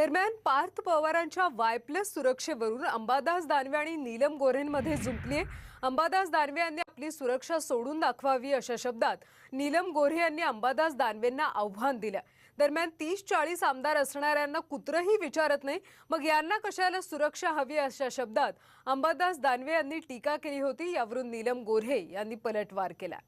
दरम्यान पार्थ पवारांच्या Y plus सुरक्षेवरून अंबादास दानवे आणि नीलम गोऱ्हेंमध्ये जुंपलीये अंबादास दानवे यांनी आपली सुरक्षा सोडून दाखवावी अशा शब्दात नीलम गोऱ्हे यांनी अंबादास दानवेंना आव्हान दिलं. दरम्यान तीस चाळीस आमदार असणाऱ्यांना कुत्रही विचारत नाही. मग यांना कशाला सुरक्षा हवी अशा शब्दात अंबादास दानवे यांनी टीका केली होती यावरून नीलम गोऱ्हे यांनी पलटवार केला.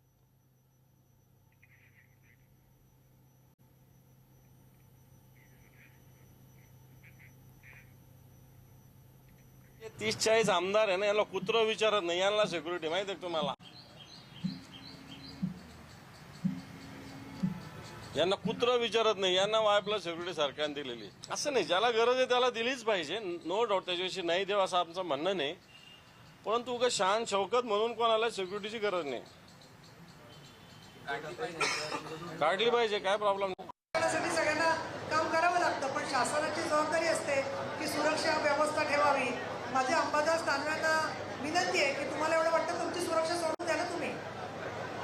तीस चाळीस आमदार आहे ना याला कुत्र विचारत नाही यांना सिक्युरिटी माहिती आहे तुम्हाला? यांना कुत्र विचारत नाही यांना वायफला सिक्युरिटी सरकारने दिलेली असं नाही ज्याला गरज आहे त्याला दिलीच पाहिजे. नो डाऊट त्याच्याविषयी नाही देव असं आमचं म्हणणं नाही. परंतु उगा शान शौकत म्हणून कोणाला सिक्युरिटीची गरज नाही. काढली पाहिजे काय प्रॉब्लेम नाही. सगळ्यांना काम करावं लागतं पण शासनाची जबाबदारी असते की सुरक्षा व्यवस्था माझ्या अंबादास दानव्यांना विनंती आहे की तुम्हाला एवढं वाटतं तुमची सुरक्षा सोडून द्या ना तुम्ही.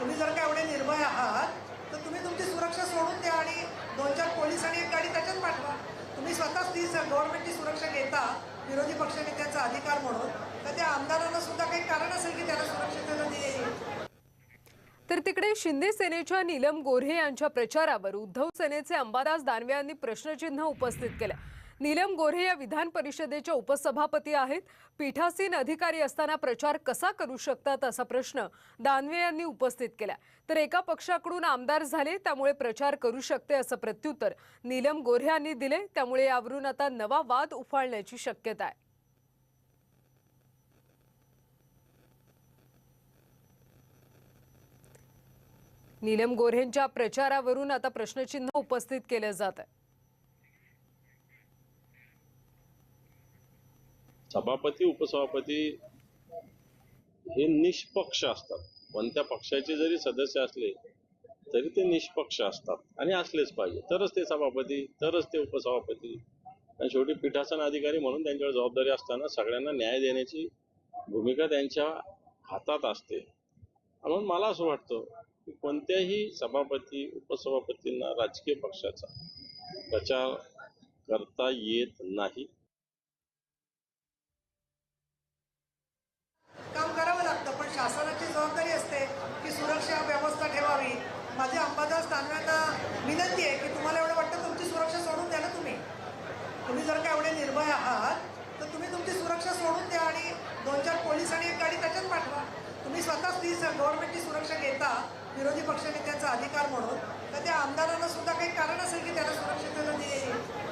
तुम्ही जर का एवढे निर्भय आहात तर तुम्ही तुमची सुरक्षा सोडून द्या आणि दोन चार पोलीस आणि एक गाडी त्याच्यात पाठवा. तुम्ही स्वतःच ती गव्हर्नमेंटची सुरक्षा घेता विरोधी पक्षनेत्याचा अधिकार म्हणून तर त्या आमदारांना सुद्धा काही कारण असेल की त्याला सुरक्षितता दिली तर तिकडे शिंदे सेनेच्या नीलम गोऱ्हे यांच्या प्रचारावर उद्धव सेनेचे अंबादास दानवे यांनी प्रश्नचिन्ह उपस्थित केलं. नीलम गोऱ्हे या विधान परिषदेच्या उपसभापती आहेत. पीठासीन अधिकारी असताना प्रचार कसा करू शकतात असा प्रश्न दानवे यांनी उपस्थित केला. तर एका पक्षाकडून आमदार झाले त्यामुळे प्रचार करू शकते असं प्रत्युत्तर नीलम गोऱ्हे यांनी दिले. त्यामुळे यावरून आता नवा वाद उफाळण्याची शक्यता आहे. नीलम गोऱ्हेंच्या प्रचारावरून आता प्रश्नचिन्ह उपस्थित केलं जात आहे. सभापती उपसभापती हे निष्पक्ष असतात. कोणत्या पक्षाचे जरी सदस्य असले तरी ते निष्पक्ष असतात आणि असलेच पाहिजे. तरच ते सभापती तरच ते उपसभापती. आणि शेवटी पीठासन अधिकारी म्हणून त्यांच्यावर जबाबदारी असताना सगळ्यांना न्याय देण्याची भूमिका त्यांच्या हातात असते. म्हणून मला असं वाटतं की कोणत्याही सभापती उपसभापतींना राजकीय पक्षाचा प्रचार करता येत नाही काम करावं लागतं पण शासनाची जबाबदारी असते की सुरक्षा व्यवस्था ठेवावी माझ्या अंबादास दानव्यांना विनंती आहे की तुम्हाला एवढं वाटतं तुमची सुरक्षा सोडून द्या ना तुम्ही. तुम्ही जर का एवढे निर्भय आहात तर तुम्ही तुमची सुरक्षा सोडून द्या आणि दोन चार पोलीस आणि एक गाडी त्याच्यात पाठवा. तुम्ही स्वतःच ती गव्हर्नमेंटची सुरक्षा घेता विरोधी पक्षनेत्याचा अधिकार म्हणून. तर त्या आमदारांना सुद्धा काही कारण असेल की त्याला सुरक्षितता दिली.